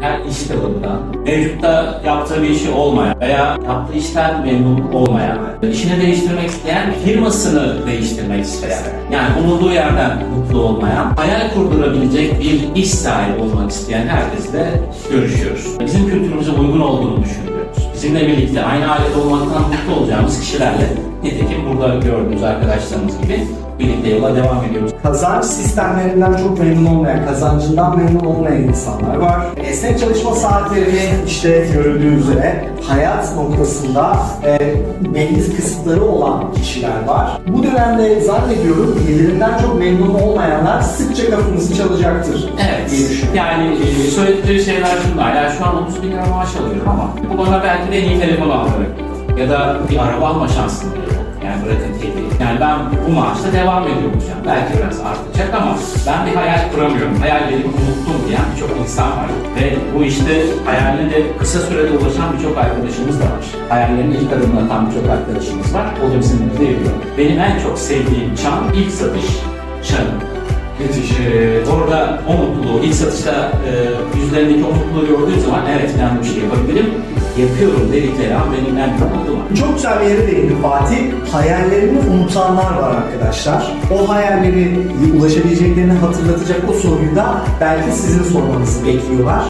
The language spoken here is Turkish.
her iş dalında mevcutta yaptığı bir işi olmayan veya yaptığı işten memnun olmayan, işini değiştirmek isteyen, firmasını değiştirmek isteyen, yani umulduğu yerden mutlu olmayan, hayal kurdurabilecek bir iş sahibi olmak isteyen herkesle görüşüyoruz. Bizim kültürümüze uygun olduğunu düşünüyoruz. Bizimle birlikte aynı ailede olmaktan mutlu olacağımız kişilerle nitekim burada gördüğünüz arkadaşlarımız gibi birlikte yola devam ediyoruz. Kazanç sistemlerinden çok memnun olmayan, kazancından memnun olmayan insanlar var. Esnek çalışma saatlerini işte görüldüğü üzere hayat noktasında e, belli kısıtları olan kişiler var. Bu dönemde zannediyorum gelirinden çok memnun olmayanlar sıkça kapımızı çalacaktır diye Evet. düşünüyorum. Yani e, söyledikleri şeyler şunlar. Ya şu an 30 bin lira maaş alıyorum ama bu bana belki de iyi telefonu aldırır. Ya da bir araba alma şansım bile yok. Yani bırakın kedi. Yani ben bu maaşla devam ediyor olacağım. Belki biraz artacak ama ben bir hayal kuramıyorum. Hayallerimi unuttum diyen birçok insan var. Ve bu işte hayaline de kısa sürede ulaşan birçok arkadaşımız da var. Hayallerine ilk adımını atan birçok arkadaşımız var. O da bizim mutlu ediyor. Benim en çok sevdiğim çan ilk satış çanı. Ee, orada o mutluluğu, ilk satışta e, yüzlerindeki o mutluluğu gördüğü zaman evet ben bu işi yapabilirim, yapıyorum dedikleri an benim en mutluluğum. Çok güzel bir yere değindi Fatih. Hayallerini unutanlar var arkadaşlar. O hayalleri ulaşabileceklerini hatırlatacak o soruyu da belki sizin sormanızı bekliyorlar.